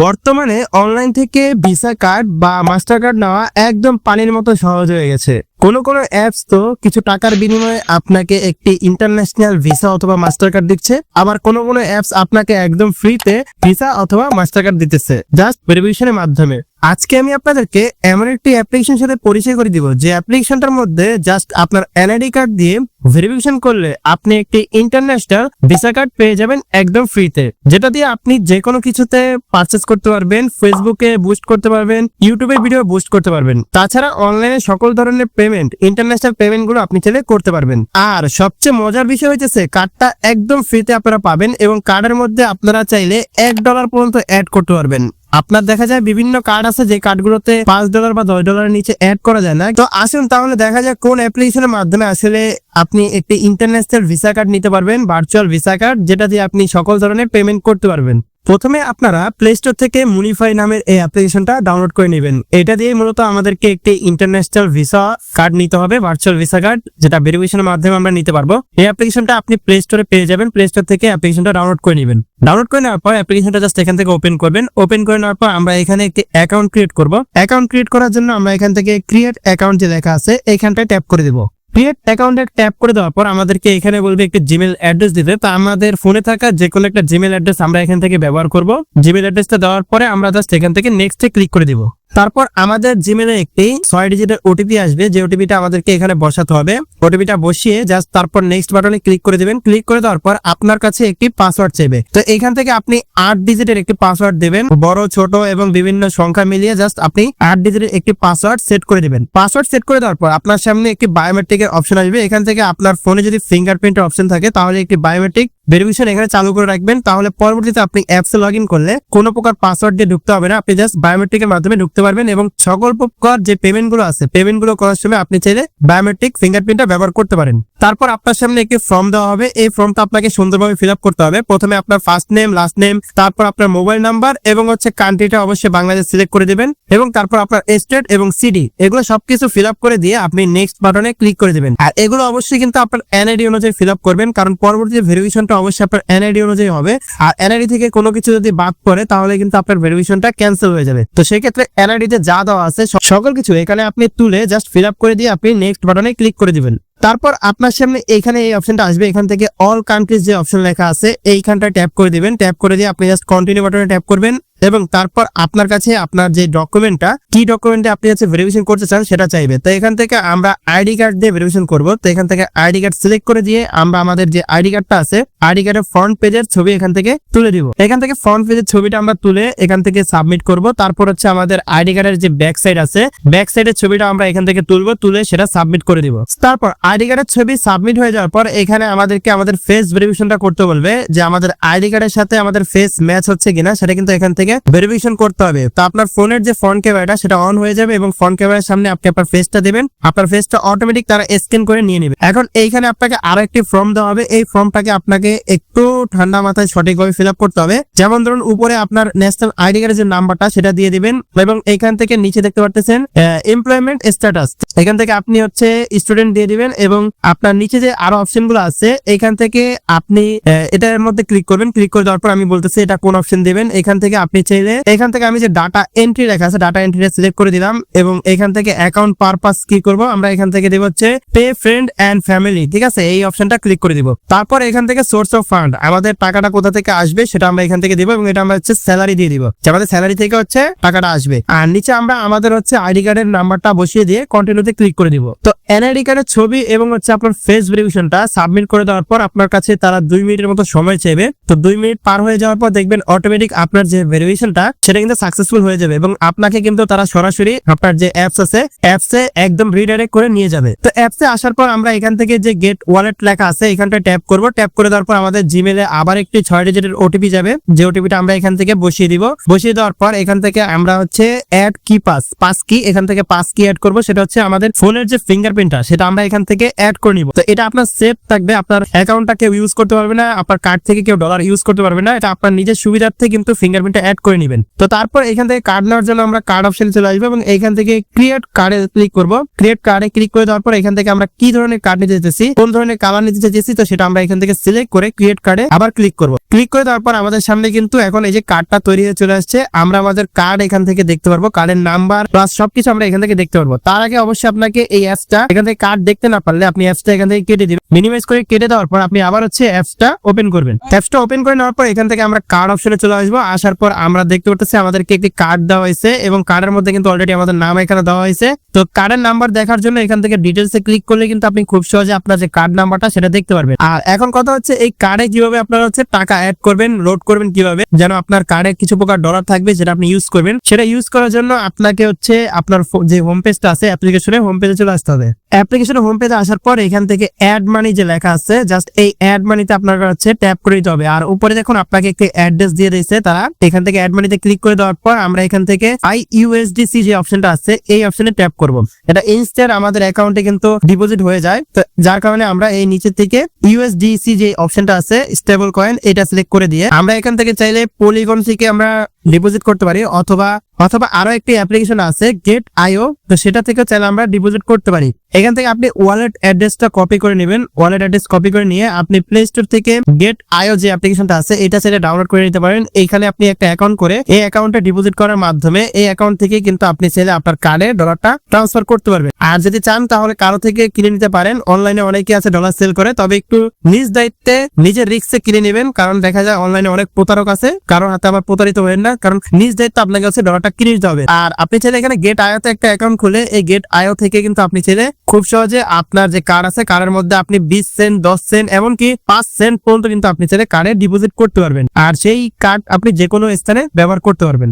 বর্তমানে অনলাইন থেকে visa card বা মাস্টার কার্ড নেওয়া একদম পানির মতো সহজ হয়ে গেছে। কোনো কোনো অ্যাপস তো কিছু টাকার বিনিময়ে আপনাকে একটি ইন্টারন্যাশনাল ভিসা অথবা মাস্টার কার্ড দিচ্ছে। আবার কোনো কোনো অ্যাপস আপনাকে একদম ফ্রিতে ভিসা অথবা মাস্টার কার্ড দিতেছে জাস্ট ভেরিফিকেশনের মাধ্যমে। আজকে আমি আপনাদেরকে এমন একটি অ্যাপ্লিকেশন সাথে পরিচয় করে দিব। যে অ্যাপ্লিকেশনটার মধ্যে জাস্ট আপনার এনআইডি কার্ড দিয়ে ভেরিফিকেশন করলে আপনি একটি ইন্টারন্যাশনাল ভিসা কার্ড পেয়ে যাবেন একদম ফ্রিতে যেটা দিয়ে আপনি যে কোনো কিছুতে পারচেস করতে পারবেন ফেসবুকে বুস্ট করতে পারবেন ইউটিউবে ভিডিও বুস্ট করতে পারবেন। তাছাড়া অনলাইনে সকল ধরনের পেমেন্ট ইন্টারন্যাশনাল পেমেন্টগুলো আপনি চাইলে করতে পারবেন। আর সবচেয়ে মজার বিষয় হচ্ছে কার্ডটা একদম ফ্রিতে আপনারা পাবেন এবং কার্ডের মধ্যে আপনারা চাইলে এক ডলার পর্যন্ত অ্যাড করতে পারবেন। আপনার দেখা যায় বিভিন্ন কার্ড আছে, যে কার্ডগুলোতে পাঁচ ডলার বা দশ ডলারের নিচে অ্যাড করা যায় না। তো আসুন তাহলে দেখা যায় কোন অ্যাপ্লিকেশনের মাধ্যমে আসলে আপনি একটি ইন্টারন্যাশনাল ভিসা কার্ড নিতে পারবেন ভার্চুয়াল ভিসা কার্ড যেটা দিয়ে আপনি সকল ধরনের পেমেন্ট করতে পারবেন। প্রথমে আপনারা প্লে স্টোর থেকে মুনিফাই নামের এই অ্যাপ্লিকেশনটা ডাউনলোড করে নেবেন। এটা দিয়ে মূলত আমাদেরকে একটি ইন্টারন্যাশনাল ভিসা কার্ড নিতে হবে ভার্চুয়াল ভিসা কার্ড যেটা ভেরিফিকেশনের মাধ্যমে আমরা নিতে পারব। এই অ্যাপ্লিকেশনটা আপনি প্লে স্টোরে পেয়ে যাবেন প্লে স্টোর থেকে অ্যাপ্লিকেশনটা ডাউনলোড করে নেবেন। ডাউনলোড করে নেওয়ার পর অ্যাপ্লিকেশনটা জাস্ট এখান থেকে ওপেন করবেন। ওপেন করে নেওয়ার পর আমরা এখানে একটি অ্যাকাউন্ট ক্রিয়েট করব। অ্যাকাউন্ট ক্রিয়েট করার জন্য আমরা এখান থেকে ক্রিয়েট অ্যাকাউন্ট যে লেখা আছে এইখানটায় ট্যাপ করে দেবো। ক্রিয়েট অ্যাকাউন্টে ট্যাপ করে দেওয়ার পর আমাদেরকে এখানে বলবে একটি জিমেল অ্যাড্রেস দিতে। তো আমাদের ফোনে থাকা যে কোনো একটা জিমেল অ্যাড্রেস আমরা এখান থেকে ব্যবহার করব। জিমেল অ্যাড্রেসটা দেওয়ার পরে আমরা জাস্ট এখান থেকে নেক্সটে ক্লিক করে দিব। তারপর আমাদের জিমেলে একটি ছয় ডিজিটের ওটিপি আসবে। যে ওটিপিটা আমাদেরকে এখানে বসাতে হবে। ওটিপিটা বসিয়ে জাস্ট তারপর নেক্সট বাটনে ক্লিক করে দিবেন। ক্লিক করে দেওয়ার পর আপনার কাছে একটি পাসওয়ার্ড চাইবে। তো এখান থেকে আপনি আট ডিজিটের একটি পাসওয়ার্ড দেবেন। বড়, ছোট এবং বিভিন্ন সংখ্যা মিলিয়ে জাস্ট আপনি আট ডিজিটের একটি পাসওয়ার্ড সেট করে দেবেন। পাসওয়ার্ড সেট করে দেওয়ার পর আপনার সামনে একটি বায়োমেট্রিকের অপশন আসবে। এখান থেকে আপনার ফোনে যদি ফিঙ্গারপ্রিন্টের অপশন থাকে, তাহলে একটি বায়োমেট্রিক ভেরিফিকেশন এখানে চালু করে রাখবেন। তাহলে পরবর্তীতে আপনি অ্যাপসে লগ ইন করলে কোনো প্রকার পাসওয়ার্ড দিয়ে ঢুকতে হবে না। আপনি জাস্ট বায়োমেট্রিকের মাধ্যমে ঢুকতে পারবেন এবং সকল প্রকার যে পেমেন্টগুলো আছে পেমেন্টগুলো করার সময় আপনি চাইলে বায়োমেট্রিক ফিঙ্গারপ্রিন্টটা ব্যবহার করতে পারেন। তারপর আপনার সামনে একটি ফর্ম দেওয়া হবে। এই ফর্মটা আপনাকে সুন্দরভাবে ফিল করতে হবে। প্রথমে আপনার ফার্স্ট নেম লাস্ট নেম তারপর আপনার মোবাইল নাম্বার এবং হচ্ছে কান্ট্রিটা অবশ্যই বাংলাদেশ সিলেক্ট করে দিবেন এবং তারপর আপনার স্টেট এবং সিডি এগুলো সবকিছু ফিল করে দিয়ে আপনি নেক্সট বাটনে ক্লিক করে দিবেন। আর এগুলো অবশ্যই কিন্তু আপনার এনআইডি অনুযায়ী ফিল করবেন। কারণ পরবর্তী ভেরিফিকেশনটা অবশ্যই আপনার এনআইডি অনুযায়ী হবে। আর এনআইডি থেকে কোনো কিছু যদি বাদ পড়ে, তাহলে কিন্তু আপনার ভেরিফিকেশনটা ক্যান্সেল হয়ে যাবে। তো সেই ক্ষেত্রে এনআইডি তে যা দেওয়া আছে সকল কিছু এখানে আপনি তুলে জাস্ট ফিল আপ করে দিয়ে আপনি নেক্সট বাটনে ক্লিক করে দিবেন। তারপর আপনার সামনে এখানে এই অপশনটা আসবে। এখান থেকে অল কান্ট্রিজ যে অপশন লেখা আছে এইখানটা ট্যাপ করে দিবেন। ট্যাপ করে দিয়ে আপনি জাস্ট কন্টিনিউ বাটনে ট্যাপ করবেন। এবং তারপর আপনার কাছে আপনার যে ডকুমেন্টটা কি ডকুমেন্টে আপনি হচ্ছে ভেরিফিকেশন করতে চান সেটা চাইবে। তো এখান থেকে আমরা আইডি কার্ড দিয়ে ভেরিফিকেশন করব। তো এখান থেকে আইডি কার্ড সিলেক্ট করে দিয়ে আমরা আমাদের যে আইডি কার্ডটা আছে আইডি কার্ডের ফ্রন্ট পেজের ছবি এখান থেকে তুলে দিব। এখান থেকে ফ্রন্ট পেজের ছবিটা আমরা তুলে এখান থেকে সাবমিট করব। তারপর হচ্ছে আমাদের আইডি কার্ডের যে ব্যাক সাইড আছে ব্যাক সাইডের ছবিটা আমরা এখান থেকে তুলবো, তুলে সেটা সাবমিট করে দিব। তারপর আইডি কার্ডের ছবি সাবমিট হয়ে যাওয়ার পর এখানে আমাদেরকে আমাদের ফেস ভেরিফিকেশনটা করতে বলবে যে আমাদের আইডি কার্ডের সাথে আমাদের ফেস ম্যাচ হচ্ছে কিনা, সেটা কিন্তু এখান থেকে ভেরিফিকেশন করতে হবে। তো আপনার ফোনের যে ফ্রন্ট ক্যামেরাটা সেটা অন হয়ে যাবে এবং ফ্রন্ট ক্যামেরার সামনে আপনি আপনার ফেসটা দেবেন। আপনার ফেসটা অটোমেটিক তারা স্ক্যান করে নিয়ে নেবে। এখন এইখানে আপনাকে আরও একটি ফর্ম দেওয়া হবে। এই ফর্মটাকে আপনাকে একটু ঠান্ডা মাথায় সঠিকভাবে ফিল করতে হবে। যেমন ধরুন, উপরে আপনার ন্যাশনাল আইডি কার্ডের যে নাম্বারটা সেটা দিয়ে দিবেন এবং এখান থেকে নিচে দেখতে পারতেছেন এমপ্লয়মেন্ট স্ট্যাটাস এখান থেকে আপনি হচ্ছে স্টুডেন্ট দিয়ে দিবেন এবং আপনার নিচে যে আরও অপশনগুলো আছে এখান থেকে আপনি এটার মধ্যে ক্লিক করবেন। ক্লিক করে দেওয়ার পর আমি বলতেছি, এটা কোন অপশন দিবেন? এখান থেকে আপনি চাইলে এখান থেকে আমি যে ডাটা এন্ট্রি লেখা আছে ডাটা এন্ট্রিটা সিলেক্ট করে দিলাম এবং এখান থেকে অ্যাকাউন্ট পারপাস কি করব, আমরা এখান থেকে দেব হচ্ছে পে ফ্রেন্ড এন্ড ফ্যামিলি ঠিক আছে? এই অপশনটা ক্লিক করে দিব। তারপর এখান থেকে সোর্স অফ ফান্ড আমাদের টাকাটা কোথা থেকে আসবে সেটা আমরা এখান থেকে দিব এবং এটা আমরা হচ্ছে স্যালারি দিয়ে দিব। যে আমাদের স্যালারি থেকে হচ্ছে টাকাটা আসবে। আর নিচে আমরা আমাদের হচ্ছে আইডি কার্ডের নাম্বারটা বসিয়ে দিয়ে কন্টিনিউতে ক্লিক করে দিব। তো এনআইডি কার্ডের ছবি এবং হচ্ছে আপনার ফেস ভেরিফিকেশনটা সাবমিট করে দেওয়ার পর আপনার কাছে তারা দুই মিনিটের মতো সময় চাইবে। তো দুই মিনিট পার হয়ে যাওয়ার পর দেখবেন অটোমেটিক আপনার যে ভেরিফিকেশনটা সেটা কিন্তু সাকসেসফুল হয়ে যাবে এবং আপনাকে কিন্তু তারা সরাসরি আপনার যে অ্যাপস আছে অ্যাপসে একদম রিডাইরেক্ট করে নিয়ে যাবে। তো অ্যাপসে আসার পর আমরা এখান থেকে যে গেট ওয়ালেট লেখা আছে, এখানটা ট্যাপ করব। ট্যাপ করে দেওয়ার পর আমাদের জিমেলে আবার একটি ছয় ডিজিটের ওটিপি যাবে। যে ওটিপিটা আমরা এখান থেকে বসিয়ে দিব। বসিয়ে দেওয়ার পর এখান থেকে আমরা হচ্ছে অ্যাড কি পাস পাস কি এখান থেকে পাস কি অ্যাড করব। সেটা হচ্ছে আমাদের ফোনের যে ফিঙ্গারপ্রিন্টটা সেটা আমরা এখান থেকে অ্যাড করে নিব। তো এটা আপনার সেফ থাকবে। আপনার অ্যাকাউন্টটা কেউ ইউজ করতে পারবে না। আপনার কার্ড থেকে কেউ ডলার ইউজ করতে পারবে না। এটা আপনার নিজের সুবিধার্থে কিন্তু ফিঙ্গারপ্রিন্টটা অ্যাড করে নেবেন। তো তারপর এখান থেকে কার্ড নেওয়ার জন্য আমরা কার্ড অপশনে চলে আসব এবং এখান থেকে ক্রিয়েট কার্ডে ক্লিক করব। ক্রিয়েট কার্ডে ক্লিক করে দেওয়ার পর এখান থেকে আমরা কি ধরনের কার্ড নিতে চাইছি কোন ধরনের কালার নিতে চাইছি তো সেটা আমরা এখান থেকে সিলেক্ট করে ক্রিয়েট কার্ডে আবার ক্লিক করব। ক্লিক করে দেওয়ার পর আমাদের সামনে কিন্তু এখন এই যে কার্ডটা তৈরি হয়ে চলে আসছে, আমরা আমাদের কার্ড এখান থেকে দেখতে পারব। কার্ডের নাম্বার প্লাস সবকিছু আমরা এখান থেকে দেখতে পারব। তার আগে অবশ্যই আপনাকে এই অ্যাপসটা এখান থেকে কার্ড দেখতে না পারলে আপনি অ্যাপসটা এখান থেকে কেটে দিবেন। মিনিমাইজ করে কেটে দেওয়ার পর আপনি আবার হচ্ছে অ্যাপসটা ওপেন করবেন। অ্যাপসটা ওপেন করে নেওয়ার পর এখান থেকে আমরা কার্ড অপশনে চলে আসব। আসার পর আমরা দেখতে পাচ্ছি আমাদেরকে একটি কার্ড দেওয়া হয়েছে এবং কার্ডের মধ্যে কিন্তু অলরেডি আমাদের নাম এখানে দেওয়া হয়েছে। তো কার্ডের নাম্বার দেখার জন্য এখান থেকে ডিটেলসে ক্লিক করলে কিন্তু আপনি খুব সহজে আপনার যে কার্ড নাম্বারটা সেটা দেখতে পারবেন। আর এখন কথা হচ্ছে এই কার্ডে কীভাবে আপনারা হচ্ছে টাকা অ্যাড করবেন লোড করবেন কীভাবে, যেন আপনার কার্ডে কিছু প্রকার ডলার থাকবে যেটা আপনি ইউজ করবেন। সেটা ইউজ করার জন্য আপনাকে হচ্ছে আপনার যে হোম পেজটা আছে অ্যাপ্লিকেশনে হোম পেজে চলে আসতে হবে। অ্যাপ্লিকেশনে হোম পেজে আসার পর এখান থেকে অ্যাড মানি যে লেখা আছে জাস্ট এই অ্যাড মানিতে আপনার হচ্ছে ট্যাপ করে দিতে হবে। আর উপরে দেখুন আপনাকে একটি অ্যাড্রেস দিয়ে দিয়েছে তারা। এখান থেকে অ্যাড মানিতে ক্লিক করে দেওয়ার পর আমরা এখান থেকে আই ইউএসডিসি যে অপশনটা আছে, এই অপশনে ট্যাপ করব। এটা ইনস্ট্যান্ট আমাদের অ্যাকাউন্টে কিন্তু ডিপোজিট হয়ে যায়। তো যার কারণে আমরা এই নিচে থেকে ইউএসডিসি যে অপশনটা আছে স্টেবল কয়েন এটা সিলেক্ট করে দিয়ে আমরা এখান থেকে চাইলে পলিগন থেকে আমরা ডিপোজিট করতে পারি, অথবা অথবা আরও একটি অ্যাপ্লিকেশন আছে গেট আইও তো সেটা থেকে চাইলে আমরা ডিপোজিট করতে পারি। এখান থেকে আপনি ওয়ালেট অ্যাড্রেসটা কপি করে নেবেন। ওয়ালেট অ্যাড্রেস কপি করে নিয়ে আপনি প্লে স্টোর থেকে গেট আইও যে অ্যাপ্লিকেশনটা আছে, এটা চাইলে ডাউনলোড করে নিতে পারেন। এইখানে আপনি একটা অ্যাকাউন্ট করে এই অ্যাকাউন্টে ডিপোজিট করার মাধ্যমে এই অ্যাকাউন্ট থেকে কিন্তু আপনি চাইলে আপনার কার্ডে ডলারটা ট্রান্সফার করতে পারবেন। আর যদি চান, তাহলে কারও থেকে কিনে নিতে পারেন। অনলাইনে অনেকে আছে ডলার সেল করে, তবে একটু নিজ দায়িত্বে, নিজের রিক্সে কিনে নেবেন। কারণ দেখা যায় অনলাইনে অনেক প্রতারক আছে। কারণ হাতে আবার প্রতারিত হবেন না। কারণ নিজ দায়িত্ব আপনাকে হচ্ছে ডলারটা কিনে নিতে হবে। আর আপনি চাইলে এখানে গেট আয়োতে একটা অ্যাকাউন্ট খুলে, এই গেট আয়ো থেকে কিন্তু আপনি চাইলে খুব সহজে আপনার যে কার্ড আছে কার্ডের মধ্যে আপনি বিশ সেন্ট দশ সেন্ট এমনকি পাঁচ সেন্ট পর্যন্ত কিন্তু আপনি চাইলে কারে ডিপোজিট করতে পারবেন। আর সেই কার্ড আপনি যে কোনো স্থানে ব্যবহার করতে পারবেন।